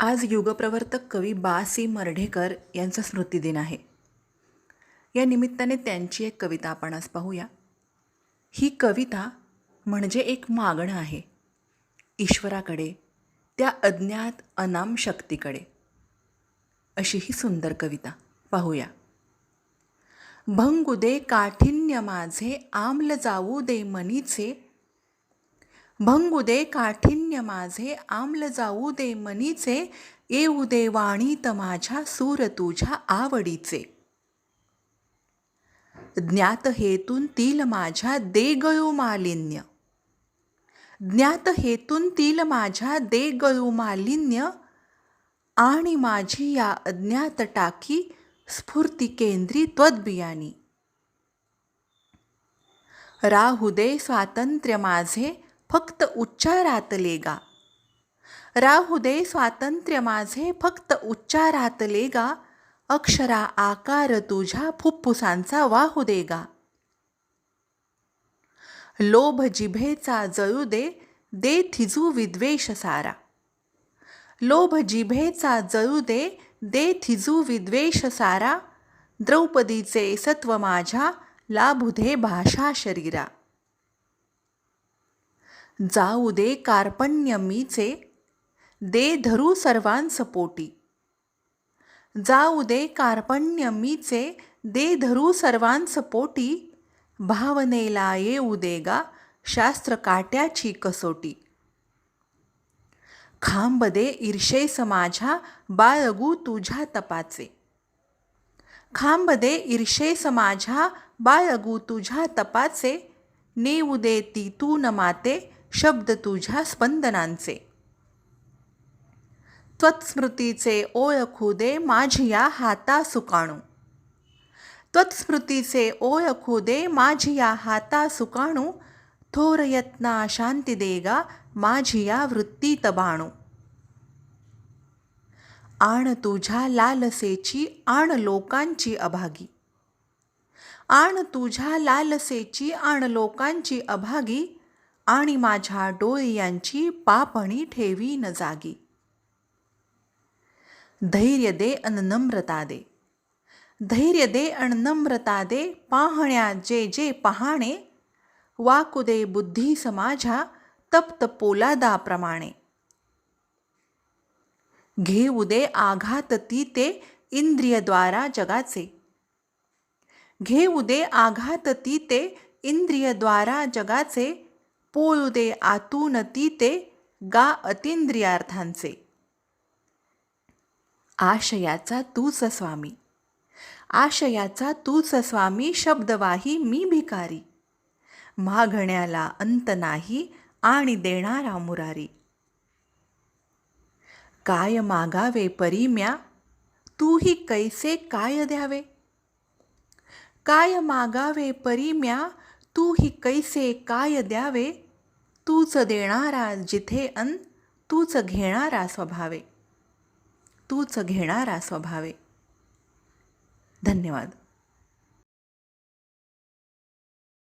आज युगप्रवर्तक कवी बा सी मर्ढेकर यांचा स्मृतिदिन आहे. या निमित्ताने त्यांची एक कविता आपण आज पाहूया. ही कविता म्हणजे एक मागणं आहे. ईश्वराकडे त्या अज्ञात अनाम शक्तीकडे. अशी ही सुंदर कविता. पाहूया. भंगुदे काठिन्य माझे आमल जाऊ दे मनीचे भंगू दे काठिन्य माझे आमल जाऊ दे मनीचे येऊ दे वाणीत माझ्या सूर तुझ्या आवडीचे. ज्ञात हेतून तील माझ्या दे गयो मालिन्य. ज्ञात हेतून तील माझ्या दे गयो मालिन्य आणि माझी या अज्ञात टाकी स्फूर्ती केंद्री त्वद्बियानी राहू दे स्वातंत्र्य माझे फक्त उच्चारातले गा. राहू दे स्वातंत्र्य माझे फक्त उच्चारातले गा. अक्षरा आकार तुझ्या फुफ्फुसांचा वाहू दे गा. लोभ जिभेचा जळू दे दे थिजू विद्वेष सारा. लोभ जिभेचा जळू दे दे थिजू विद्वेष सारा. द्रौपदीचे सत्व माझ्या लाभू दे भाषा शरीरा. जाऊ दे कार्पण्य मीचे दे धरू सर्वांसपोटी. जाऊ दे कार्पण्य मीचे दे धरू सर्वांसपोटी भावनेला येऊ दे गा शास्त्र काट्याची कसोटी. खांब दे ईर्षेस माझ्या बाळगू तुझ्या तपाचे. खांब दे ईर्षेस माझ्या बाळगू तुझ्या तपाचे नेऊ दे ती तू न माते शब्द तुझ्या स्पंदनांचे. त्वत्स्मृतीचे ओळखू दे माझिया हाता सुकाणू त्वत्स्मृतीचे ओळखू दे माझिया हाता सुकाणू थोर यत्ना शांती देगा माझिया वृत्ती तबाणू आण तुझ्या लालसेची आण लोकांची अभागी. आण तुझ्या लालसेची आण लोकांची अभागी. आणि माझ्या डोळ्यांची पापणी ठेवी न जागी. धैर्य दे अन नम्रता दे. धैर्य दे अन नम्रता दे पाहण्या जे जे पहाणे. वाकुदे बुद्धी समाजा तप्त पोलादाप्रमाणे. घेऊ दे आघात ती ते इंद्रियद्वारा जगाचे. घेऊ दे आघात ती ते इंद्रियद्वारा जगाचे. पोळू दे आतून ती ते गा अतिंद्रियार्थांचे. आशयाचा तूच स्वामी. आशयाचा तूच स्वामी शब्दवाही मी भिकारी. मागण्याला अंत नाही आणि देणारा मुरारी. काय मागावे परीम्या तूही कैसे काय द्यावे? काय मागावे परीम्या तूही कैसे काय द्यावे? तूच देणारा जिथे अन तूच घेणारा स्वभावे. तूच घेणारा स्वभावे. धन्यवाद.